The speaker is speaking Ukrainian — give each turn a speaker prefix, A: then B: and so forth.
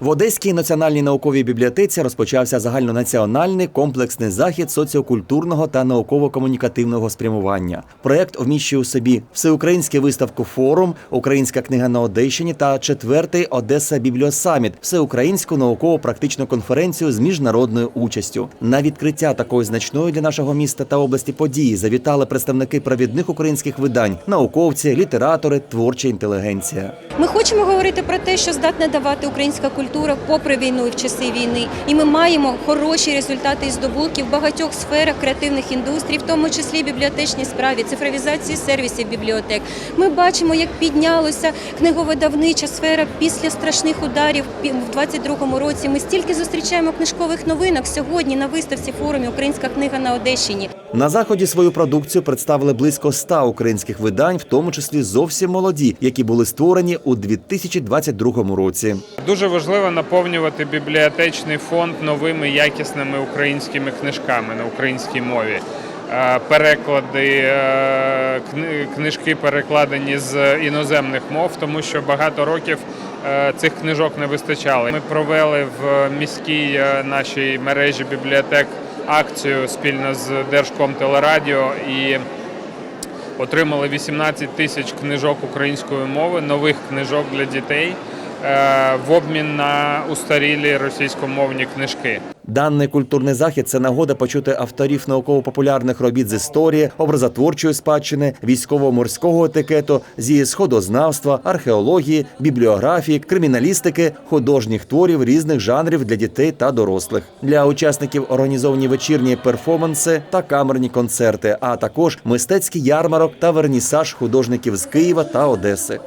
A: В Одеській національній науковій бібліотеці розпочався загальнонаціональний комплексний захід соціокультурного та науково-комунікативного спрямування. Проект вміщує у собі всеукраїнську виставку форум, Українська книга на Одещині та четвертий Одеса Бібліосаміт, всеукраїнську науково-практичну конференцію з міжнародною участю. На відкриття такої значної для нашого міста та області події завітали представники провідних українських видань, науковці, літератори, творча інтелігенція.
B: Ми хочемо говорити про те, що здатна давати українська культура попри війну і в часи війни. І ми маємо хороші результати і здобутки в багатьох сферах креативних індустрій, в тому числі бібліотечній справі, цифровізації сервісів бібліотек. Ми бачимо, як піднялася книговидавнича сфера після страшних ударів в 22-му році. Ми стільки зустрічаємо книжкових новинок сьогодні на виставці форумі Українська книга на Одещині.
A: На заході свою продукцію представили близько 100 українських видань, в тому числі зовсім молоді, які були створені у 2022 році.
C: Дуже важливо наповнювати бібліотечний фонд новими якісними українськими книжками на українській мові. Е, Переклади, е, книжки перекладені з іноземних мов, тому що багато років е, цих книжок не вистачало. Ми провели в міській нашій мережі бібліотек акцію спільно з Держкомтелерадіо і отримали 18 тисяч книжок української мови, нових книжок для дітей в обмін на устарілі російськомовні книжки.
A: Даний культурний захід це нагода почути авторів науково-популярних робіт з історії, образотворчої спадщини, військово-морського етикету, зі сходознавства, археології, бібліографії, криміналістики, художніх творів різних жанрів для дітей та дорослих. Для учасників організовані вечірні перформанси та камерні концерти, а також мистецький ярмарок та вернісаж художників з Києва та Одеси.